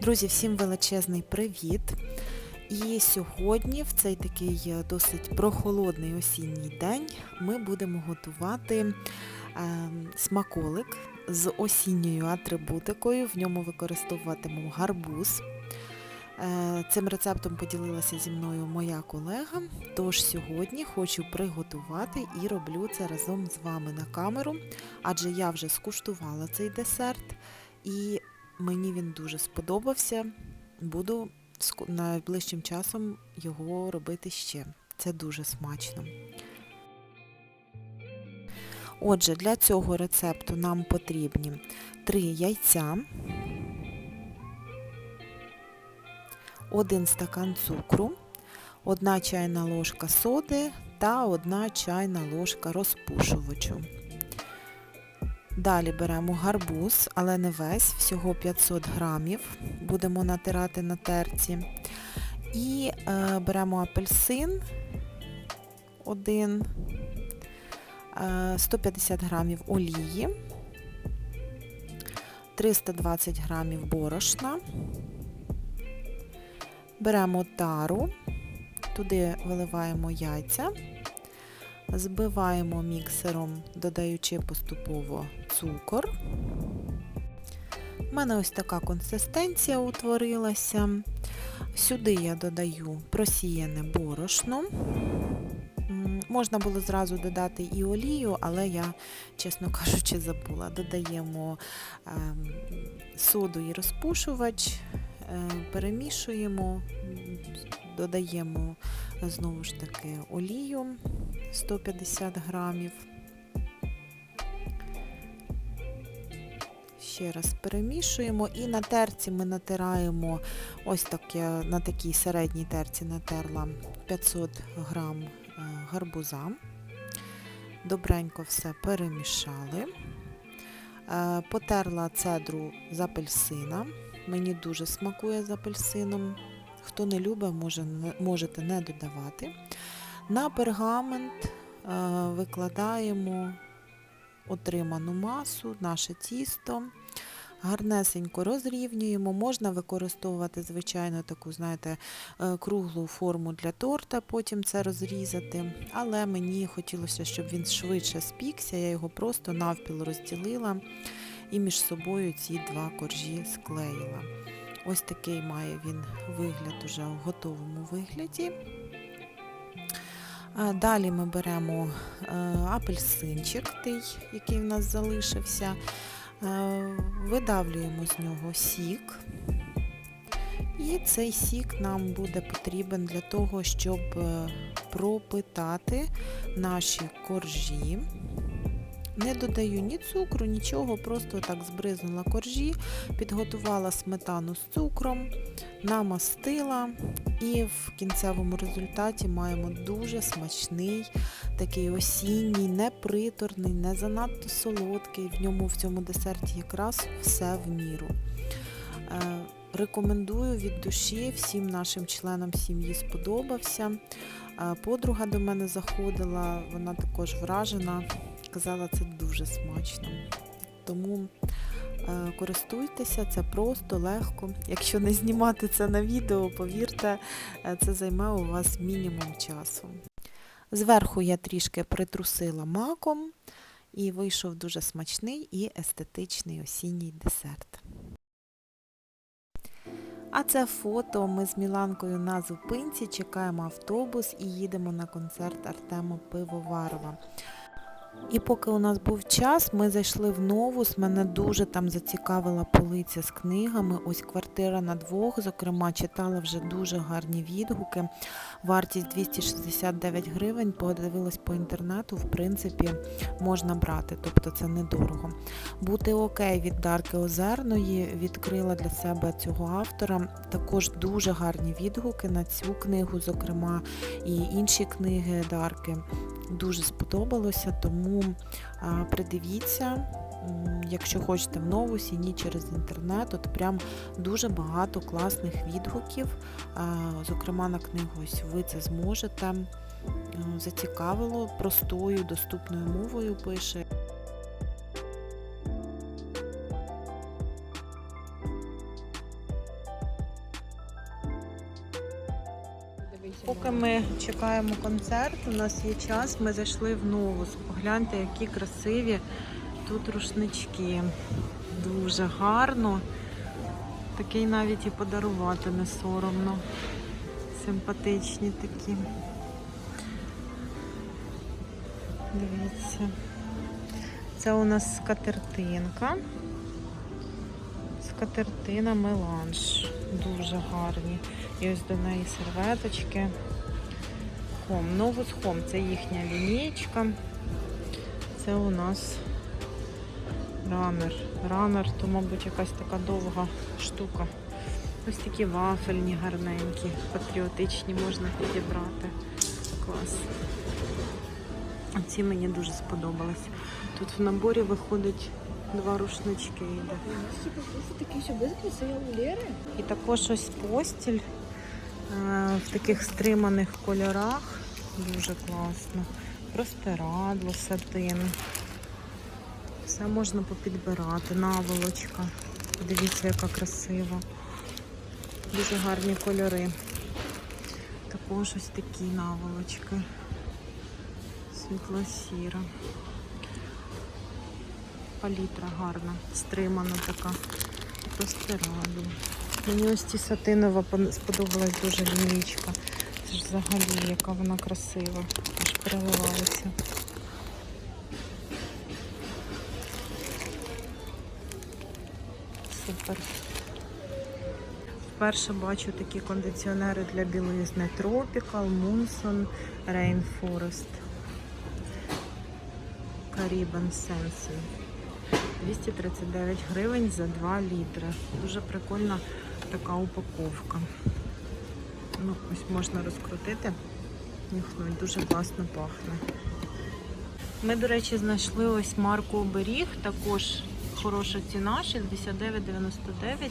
Друзі, всім величезний привіт! І сьогодні, в цей такий е, досить прохолодний осінній день, ми будемо готувати е, смаколик з осінньою атрибутикою. В ньому використовуватимемо гарбуз. Е, цим рецептом поділилася зі мною моя колега, тож сьогодні хочу приготувати і роблю це разом з вами на камеру, адже я вже скуштувала цей десерт і мені він дуже сподобався. Буду найближчим часом його робити ще. Це дуже смачно. Отже, для цього рецепту нам потрібні 3 яйця, 1 стакан цукру, 1 чайна ложка соди та 1 чайна ложка розпушувачу. Далі беремо гарбуз, але не весь, всього 500 грамів, будемо натирати на терці. І е, беремо апельсин один, е, 150 грамів олії, 320 грамів борошна. Беремо тару, туди виливаємо яйця. Збиваємо міксером, додаючи поступово цукор. У мене ось така консистенція утворилася. Сюди я додаю просіяне борошно. Можна було зразу додати і олію, але я, чесно кажучи, забула. Додаємо ем, соду і розпушувач, е, перемішуємо, додаємо знову ж таки олію 150 грамів. Ще раз перемішуємо і на терці ми натираємо, ось так я на такій середній терці натерла 500 грам е, гарбуза. Добренько все перемішали. Е, потерла цедру з апельсина. Мені дуже смакує з апельсином. Хто не любить, може, можете не додавати. На пергамент е, викладаємо отриману масу, наше тісто. Гарнесенько розрівнюємо, можна використовувати, звичайно, таку, знаєте, е, круглу форму для торта, потім це розрізати. Але мені хотілося, щоб він швидше спікся, я його просто навпіл розділила і між собою ці два коржі склеїла. Ось такий має він вигляд уже в готовому вигляді. Далі ми беремо е, апельсинчик, той, який в нас залишився, е, видавлюємо з нього сік. І цей сік нам буде потрібен для того, щоб е, пропитати наші коржі. Не додаю ні цукру, нічого, просто так збризнула коржі, підготувала сметану з цукром, намастила і в кінцевому результаті маємо дуже смачний, такий осінній, неприторний, не занадто солодкий. В ньому в цьому десерті якраз все в міру. Е, рекомендую від душі всім нашим членам сім'ї сподобався. Е, подруга до мене заходила, вона також вражена сказала, це дуже смачно. Тому е, користуйтеся, це просто, легко. Якщо не знімати це на відео, повірте, е, це займе у вас мінімум часу. Зверху я трішки притрусила маком і вийшов дуже смачний і естетичний осінній десерт. А це фото ми з Міланкою на зупинці, чекаємо автобус і їдемо на концерт Артема Пивоварова. І поки у нас був час, ми зайшли в новус, мене дуже там зацікавила полиця з книгами. Ось квартира на двох, зокрема, читала вже дуже гарні відгуки. Вартість 269 гривень, подивилась по інтернету, в принципі, можна брати, тобто це недорого. Бути окей від Дарки Озерної відкрила для себе цього автора. Також дуже гарні відгуки на цю книгу, зокрема, і інші книги Дарки дуже сподобалося, тому придивіться, якщо хочете в новусі, ні через інтернет, от прям дуже багато класних відгуків. Зокрема, на книгу ось ви це зможете. Зацікавило, простою, доступною мовою пише. Поки ми чекаємо концерт, у нас є час, ми зайшли в Новус. Погляньте, які красиві тут рушнички. Дуже гарно. Такий навіть і подарувати не соромно. Симпатичні такі. Дивіться. Це у нас скатертинка. Скатертина меланж. Дуже гарні. І ось до неї серветочки. Хом. Новус Хом. Це їхня лінійка. Це у нас ранер. Ранер, то, мабуть, якась така довга штука. Ось такі вафельні, гарненькі, патріотичні можна підібрати. Клас. Ці мені дуже сподобались. Тут в наборі виходить два рушнички йде. І також ось постіль е, в таких стриманих кольорах. Дуже класно. Простирадло, сатин. Все можна попідбирати. Наволочка. Подивіться, яка красива. Дуже гарні кольори. Також ось такі наволочки. Світло-сіра. Палітра гарна, стримана така. Простирадло. Мені ось ці сатинова сподобалась дуже лінійка. Це ж взагалі, яка вона красива. Аж переливалася. Супер. Вперше бачу такі кондиціонери для білизни Tropical, Munson, Rainforest. Caribbean Sensing. 239 гривень за 2 літри. Дуже прикольна така упаковка. Ну, ось можна розкрутити. Нюхнуть, дуже класно пахне. Ми, до речі, знайшли ось марку оберіг, також хороша ціна, 69,99,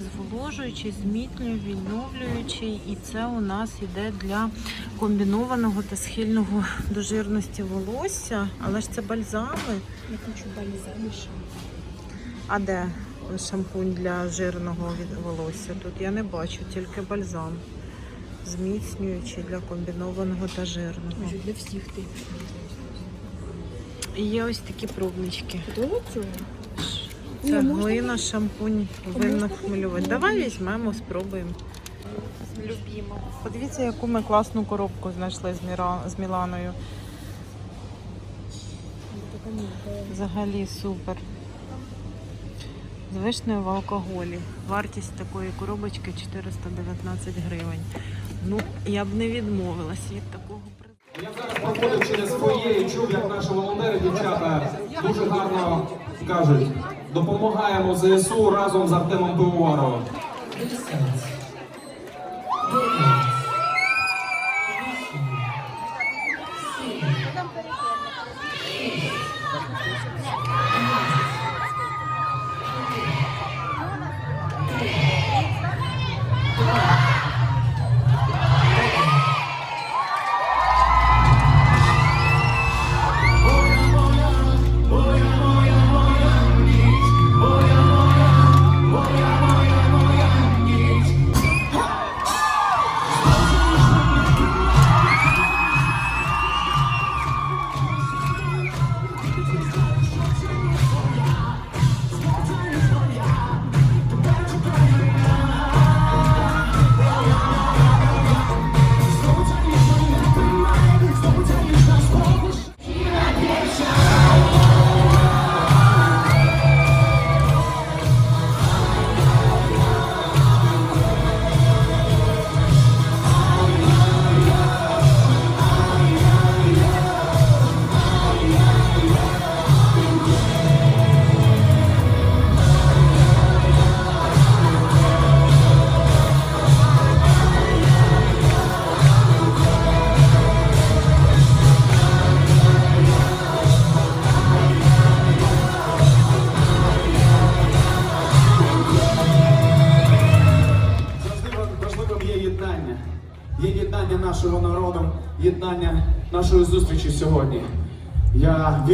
зволожуючий, змітнюючий, відновлюючий. І це у нас іде для комбінованого та схильного до жирності волосся. Але ж це бальзами. Я хочу бальзаміша. А де шампунь для жирного волосся? Тут я не бачу, тільки бальзам. Зміцнюючий для комбінованого та жирного. Для всіх ти. Є ось такі пробнички. Це глина, шампунь, можна винно хмельовий. Давай візьмемо, спробуємо. Любімо. Подивіться, яку ми класну коробку знайшли з, Міра... з Міланою. Взагалі супер. З вишнею в алкоголі. Вартість такої коробочки 419 гривень. Ну, я б не відмовилась від такого призу. Я зараз проходив через своє чув, як наші волонтери, дівчата дуже гарно кажуть, допомагаємо ЗСУ разом з Артемом Пивоваровим.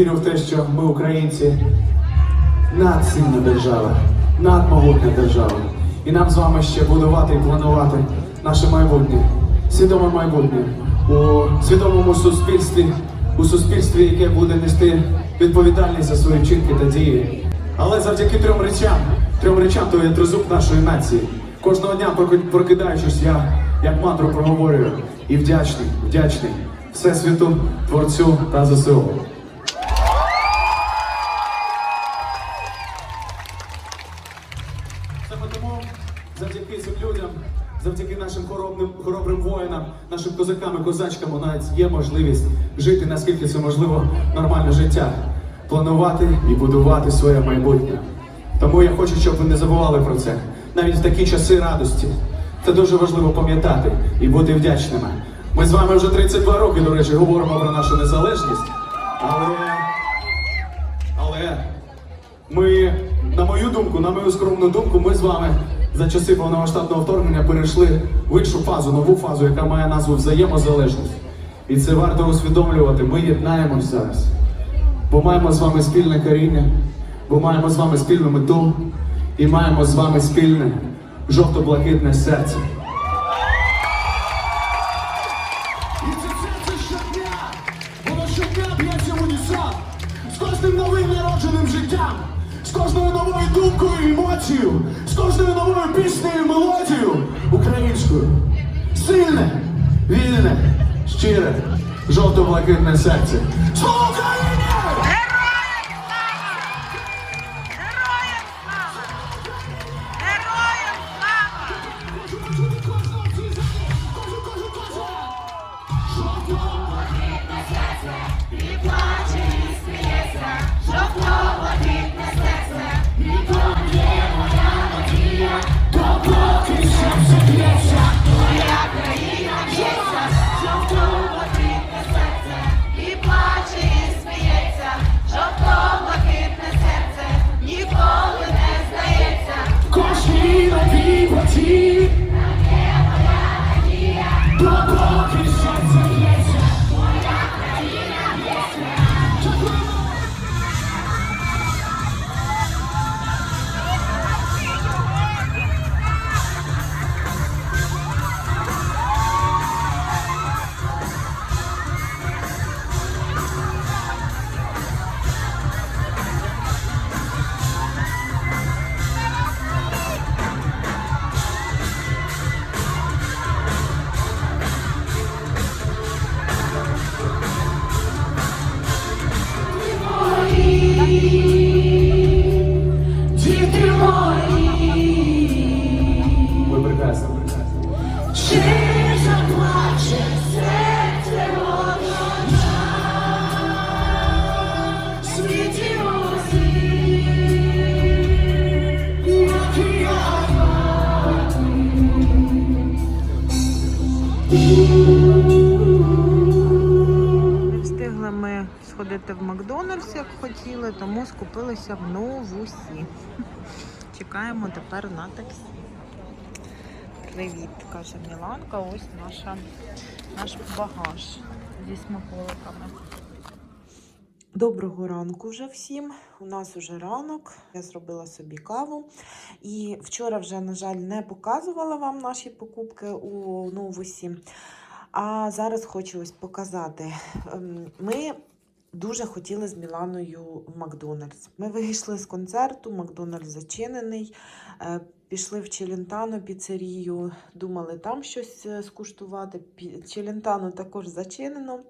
Вірю в те, що ми, українці, надсильна держава, надмогутня держава. І нам з вами ще будувати і планувати наше майбутнє. свідоме майбутнє у свідомому суспільстві, у суспільстві, яке буде нести відповідальність за свої вчинки та дії. Але завдяки трьом речам, трьом речам то є тризуб нашої нації. Кожного дня прокидаючись, я як мантру проговорюю і вдячний, вдячний Всесвіту, Творцю та ЗСУ. Нашим козакам і у нас є можливість жити, наскільки це можливо, нормальне життя, планувати і будувати своє майбутнє. Тому я хочу, щоб ви не забували про це. Навіть в такі часи радості. Це дуже важливо пам'ятати і бути вдячними. Ми з вами вже 32 роки, до речі, говоримо про нашу незалежність, але, але ми, на мою думку, на мою скромну думку, ми з вами за часи повномасштабного вторгнення перейшли в іншу фазу, нову фазу, яка має назву взаємозалежність. І це варто усвідомлювати. Ми єднаємось зараз. Бо маємо з вами спільне коріння, бо маємо з вами спільну мету і маємо з вами спільне жовто-блакитне серце. І це серце щодня, воно щодня в унісон з кожним новим народженим життям, з кожною новою думкою і емоцією, кожною новою піснею і мелодією українською. Сильне, вільне, щире, жовто-блакитне серце. Слава Україні! Ми в Макдональдс, як хотіли, тому скупилися в новусі. Чекаємо тепер на таксі. Привіт, каже Міланка. Ось наша, наш багаж зі смаколиками. Доброго ранку вже всім. У нас уже ранок. Я зробила собі каву. І вчора вже, на жаль, не показувала вам наші покупки у новусі. А зараз хочу ось показати. Ем, Ми дуже хотіли з Міланою в Макдональдс. Ми вийшли з концерту, Макдональдс зачинений. е, Пішли в Челентано піцерію, думали там щось е, скуштувати. Челентано також зачинено.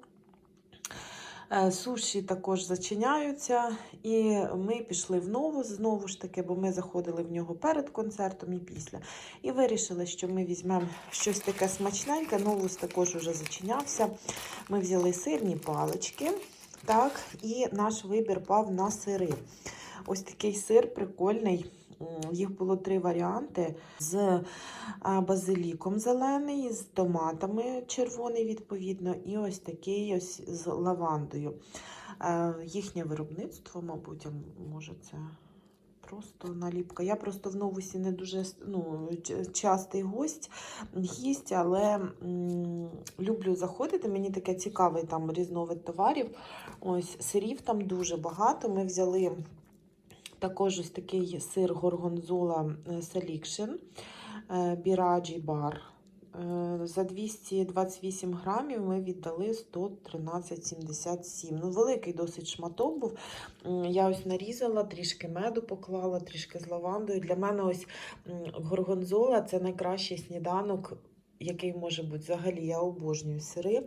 Е, Суші також зачиняються, і ми пішли в нову знову ж таки, бо ми заходили в нього перед концертом і після. І вирішили, що ми візьмемо щось таке смачненьке. Новус також уже зачинявся. Ми взяли сирні палички, так, і наш вибір пав на сири. Ось такий сир прикольний. Їх було три варіанти: з базиліком зелений, з томатами червоний, відповідно, і ось такий ось з лавандою. Е, Їхнє виробництво, мабуть, може це просто наліпка. Я просто в новусі не дуже ну, частий гость, гість, але люблю заходити. Мені таке цікавий там різновид товарів. Ось сирів там дуже багато. Ми взяли також ось такий сир горгонзола Selection Біраджі бар. Е, За 228 грамів ми віддали 113,77. Ну, великий досить шматок був. Я ось нарізала, трішки меду поклала, трішки з лавандою. Для мене ось горгонзола це найкращий сніданок, який може бути взагалі. Я обожнюю сири.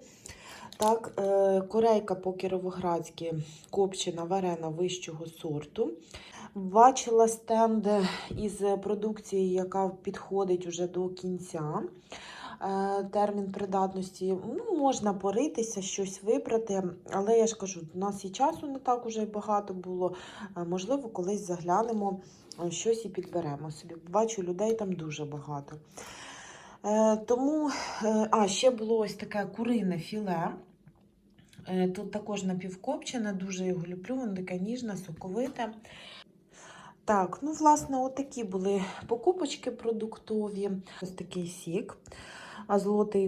Так, е, корейка по кіровоградськи копчена варена вищого сорту. Бачила стенди із продукції, яка підходить уже до кінця. Е, Термін придатності ну, можна поритися, щось вибрати, але я ж кажу, у нас і часу не так уже багато було. Е, Можливо, колись заглянемо, е, щось і підберемо собі. Бачу, людей там дуже багато. Тому, а, ще було ось таке курине філе. Тут також напівкопчене, дуже його люблю, воно таке ніжне, соковите. Так, ну, власне, отакі були покупочки продуктові. Ось такий сік. А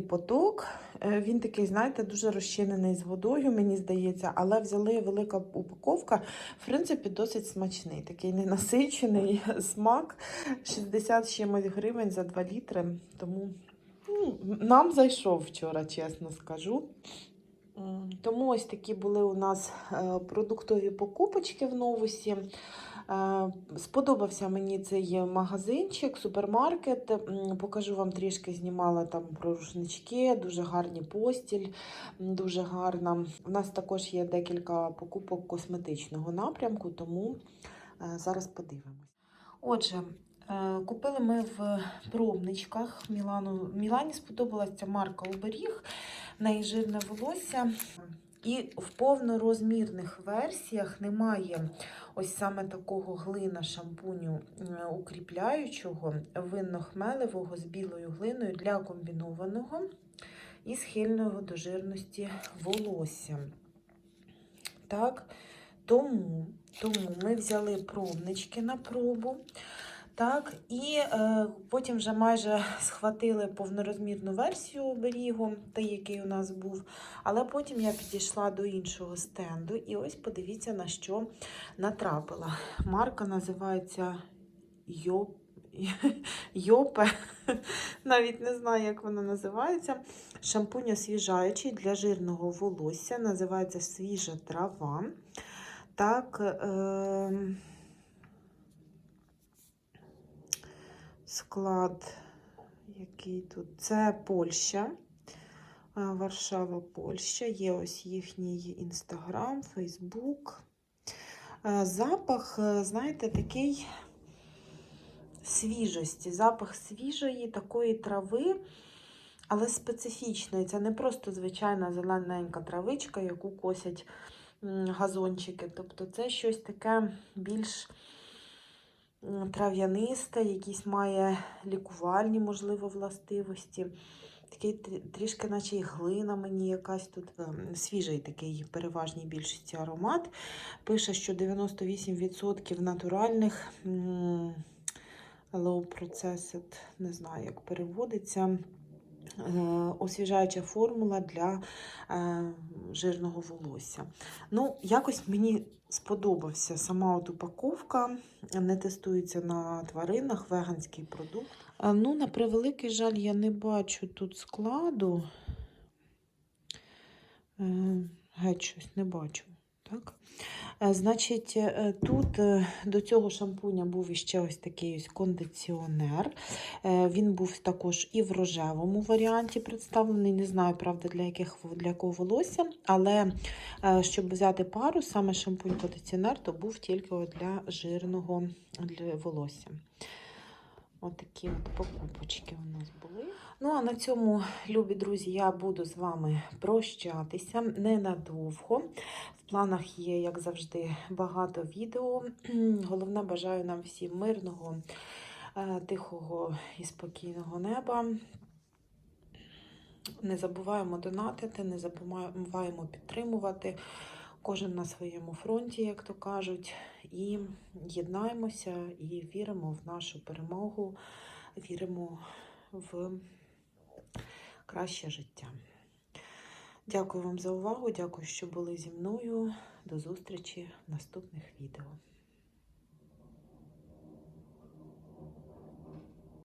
поток. Е, Він такий, знаєте, дуже розчинений з водою, мені здається, але взяли велика упаковка. В принципі, досить смачний. Такий ненасичений смак. 60 чимось гривень за 2 літри. Тому ну, нам зайшов вчора, чесно скажу. Тому ось такі були у нас е, продуктові покупочки в новусі. Сподобався мені цей магазинчик, супермаркет. Покажу вам трішки, знімала там про рушнички, дуже гарні постіль, дуже гарна. У нас також є декілька покупок косметичного напрямку, тому е, зараз подивимось. Отже, е, купили ми в пробничках Мілану. Мілані сподобалася марка Оберіг, в неї жирне волосся. І в повнорозмірних версіях немає ось саме такого глина шампуню укріпляючого винно-хмелевого з білою глиною для комбінованого і схильного до жирності волосся. Так, тому, тому ми взяли пробнички на пробу. Так, і е, потім вже майже схватили повнорозмірну версію оберігу, той, який у нас був. Але потім я підійшла до іншого стенду, і ось подивіться, на що натрапила. Марка називається Йоп. Йопе, навіть не знаю, як вона називається. Шампунь освіжаючий для жирного волосся. Називається свіжа трава. Так, е- склад, який тут? Це Польща. Варшава, Польща. Є ось їхній інстаграм, Фейсбук. Запах, е, знаєте, такий свіжості. Запах свіжої такої трави, але специфічної. Це не просто звичайна зелененька травичка, яку косять газончики. Тобто це щось таке більш трав'янисте, якісь має лікувальні, можливо, властивості. Такий трішки, наче й глина мені якась тут ем, свіжий такий переважній більшості аромат. Пише, що 98% натуральних low processed, не знаю, як переводиться. е, Освіжаюча формула для е, жирного волосся. Ну, якось мені сподобався сама от упаковка. Не тестується на тваринах, веганський продукт. Ну, на превеликий жаль, я не бачу тут складу. Е, Геть щось не бачу. Так? Е, Значить, е, тут е, до цього шампуня був іще ось такий ось кондиціонер. Він був також і в рожевому варіанті представлений. Не знаю, правда, для яких для якого волосся, але щоб взяти пару, саме шампунь-кондиціонер, то був тільки для жирного для волосся. Отакі от покупочки у нас були. Ну, а на цьому, любі друзі, я буду з вами прощатися ненадовго. В планах є, як завжди, багато відео. Головне, бажаю нам всім мирного, е, тихого і спокійного неба. Не забуваємо донатити, не забуваємо підтримувати. Кожен на своєму фронті, як то кажуть, і єднаємося і віримо в нашу перемогу, віримо в краще життя. Дякую вам за увагу, дякую, що були зі мною. До зустрічі в наступних відео.